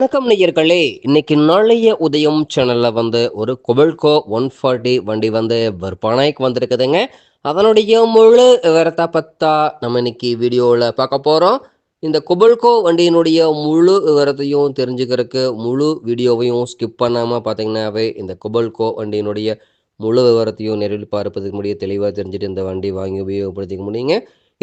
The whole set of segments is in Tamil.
வணக்கம் நேயர்களே. இன்னைக்கு நாளைய உதயம் சேனல்ல வந்து ஒரு கொபல்கோ ஒன் ஃபார்ட்டி வண்டி வந்து விற்பனைக்கு வந்திருக்குதுங்க. அதனுடைய முழு விவரத்தை பத்தா நம்ம இன்னைக்கு வீடியோவில் பார்க்க போகிறோம் இந்த குபல்கோ வண்டியினுடைய முழு விவரத்தையும் தெரிஞ்சுக்கிறதுக்கு முழு வீடியோவையும் ஸ்கிப் பண்ணாமல் பார்த்தீங்கன்னாவே இந்த குபல்கோ வண்டியினுடைய முழு விவரத்தையும் நேரில் பார்ப்பதுக்கு முடிய தெளிவாக தெரிஞ்சுட்டு இந்த வண்டி வாங்கி உபயோகப்படுத்திக்க முடியுங்க.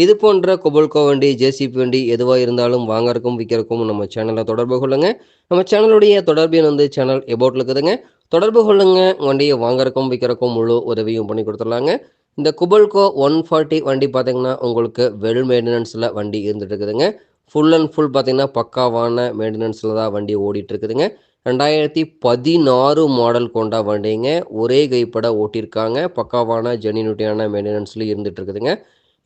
இது போன்ற கொபல்கோ வண்டி ஜேசிபி வண்டி எதுவாக இருந்தாலும் வாங்கறக்கும் விற்கிறக்கும் நம்ம சேனலை தொடர்பு கொள்ளுங்க. நம்ம சேனலுடைய தொடர்பு எண் வந்து சேனல் எபோட்டில் இருக்குதுங்க. தொடர்பு கொள்ளுங்க. வண்டியை வாங்கறக்கும் விற்கிறக்கும் முழு உதவியும் பண்ணி கொடுத்துடலாங்க. இந்த குபல்கோ ஒன் ஃபார்ட்டி வண்டி பார்த்தீங்கன்னா உங்களுக்கு வெல் மெயின்டெனன்ஸில் வண்டி இருந்துட்டு இருக்குதுங்க ஃபுல் அண்ட் ஃபுல் பார்த்தீங்கன்னா பக்காவான மெயின்டெனன்ஸில் தான் வண்டி ஓடிட்டு இருக்குதுங்க ரெண்டாயிரத்தி பதினாறு மாடல் கொண்ட வண்டிங்க. ஒரே கைப்பட ஓட்டியிருக்காங்க பக்காவான ஜெனினுட்டியான மெயின்டெனன்ஸ்லேயும் இருந்துட்டு இருக்குதுங்க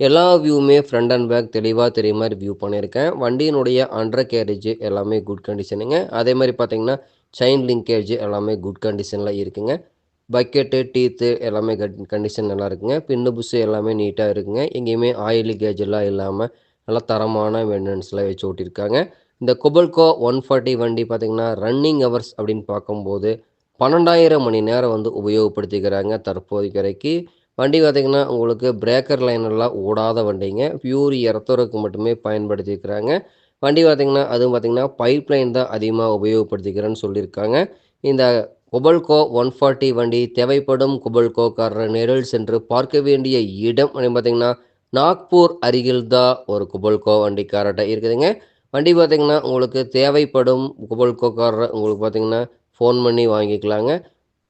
எல்லா வியூவுமே ஃப்ரண்ட் அண்ட் பேக் தெளிவாக தெரிய மாதிரி வியூ பண்ணியிருக்கேன். வண்டியினுடைய அண்டர் கேரேஜ் எல்லாமே குட் கண்டிஷனுங்க அதே மாதிரி பார்த்தீங்கன்னா செயின் லிங்கேஜ் எல்லாமே குட் கண்டிஷனில் இருக்குங்க. பக்கெட்டு டீத்து எல்லாமே கண்டிஷன் நல்லா இருக்குங்க. பின்னு புஸ்ஸு எல்லாமே நீட்டாக இருக்குங்க. எங்கேயுமே ஆயில் கேஜெல்லாம் இல்லாமல் நல்லா தரமான மெயின்டெனன்ஸில் வச்சு ஓட்டியிருக்காங்க. இந்த கொபல்கோ ஒன் ஃபார்ட்டி வண்டி பார்த்திங்கன்னா ரன்னிங் ஹவர்ஸ் அப்படின்னு பார்க்கும்போது பன்னெண்டாயிரம் மணி நேரம் வந்து உபயோகப்படுத்திக்கிறாங்க தற்போதைக்கு வரைக்கும் வண்டி பார்த்திங்கன்னா உங்களுக்கு பிரேக்கர் லைனெல்லாம் ஓடாத வண்டிங்க. பியூர் இரத்தோருக்கு மட்டுமே பயன்படுத்திக்கிறாங்க வண்டி பார்த்திங்கன்னா அதுவும் பார்த்திங்கன்னா பைப் லைன் தான் அதிகமாக உபயோகப்படுத்திக்கிறேன்னு சொல்லியிருக்காங்க. இந்த கொபல்கோ ஒன் ஃபார்ட்டி வண்டி தேவைப்படும் கொபல்கோக்காரர் நேரில் சென்று பார்க்க வேண்டிய இடம் பார்த்திங்கன்னா நாக்பூர் அருகில் தான் ஒரு குபல்கோ வண்டி காரட்டாக இருக்குதுங்க. வண்டி பார்த்திங்கன்னா உங்களுக்கு தேவைப்படும் குபல்கோக்காரர் உங்களுக்கு பார்த்திங்கன்னா ஃபோன் பண்ணி வாங்கிக்கலாங்க.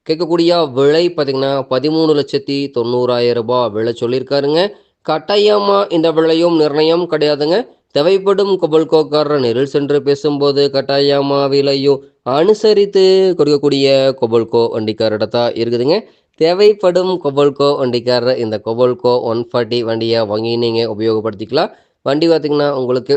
கேட்கக்கூடிய விலை பார்த்திங்கன்னா பதிமூணு லட்சத்தி தொண்ணூறாயிரம் ரூபாய் விலை சொல்லியிருக்காருங்க. கட்டாயமாக இந்த விலையும் நிர்ணயம் கிடையாதுங்க. தேவைப்படும் கொபல்கோக்காரர் நேரில் சென்று பேசும்போது கட்டாயமா விலையும் அனுசரித்து கொடுக்கக்கூடிய கொபல்கோ வண்டிக்காரர்கிட்ட இருக்குதுங்க. தேவைப்படும் கொபல்கோ வண்டிக்காரர் இந்த கொபல்கோ ஒன் ஃபார்ட்டி வண்டியை வாங்கி நீங்கள் உபயோகப்படுத்திக்கலாம். வண்டி பார்த்திங்கன்னா உங்களுக்கு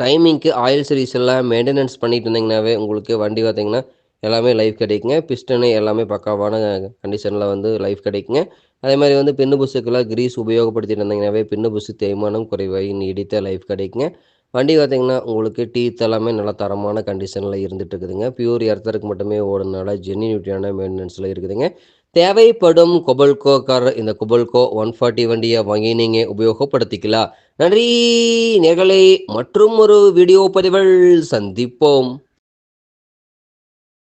டைமிங்க்கு ஆயில் சர்வீஸ் எல்லாம் மெயின்டெனன்ஸ் பண்ணிட்டு இருந்தீங்கன்னாவே உங்களுக்கு வண்டி பார்த்திங்கன்னா எல்லாமே லைஃப் கிடைக்குங்க. பிஸ்டனு எல்லாமே பக்காவான கண்டிஷனில் வந்து லைஃப் கிடைக்குங்க. அதே மாதிரி வந்து பின்னு புஸ்ஸுக்கெல்லாம் கிரீஸ் உபயோகப்படுத்திட்டு இருந்தீங்கன்னாவே பின்னு புஸ்ஸு தேய்மானம் குறைவாகி நீடித்த லைஃப் கிடைக்குங்க. வண்டி பார்த்திங்கன்னா உங்களுக்கு டீத் எல்லாமே நல்லா தரமான கண்டிஷனில் இருந்துட்டு இருக்குதுங்க. பியூர் எர்த்தருக்கு மட்டுமே ஓடுனால ஜென்யூனிட்டியான மெயின்டெனன்ஸில் இருக்குதுங்க. தேவைப்படும் கொபல்கோ கார் இந்த கொபல்கோ ஒன் ஃபார்ட்டி வண்டியை வாங்கி நீங்கள் உபயோகப்படுத்திக்கலாம். நன்றி நேர்களை மற்றும் ஒரு வீடியோ பதிவில் சந்திப்போம்.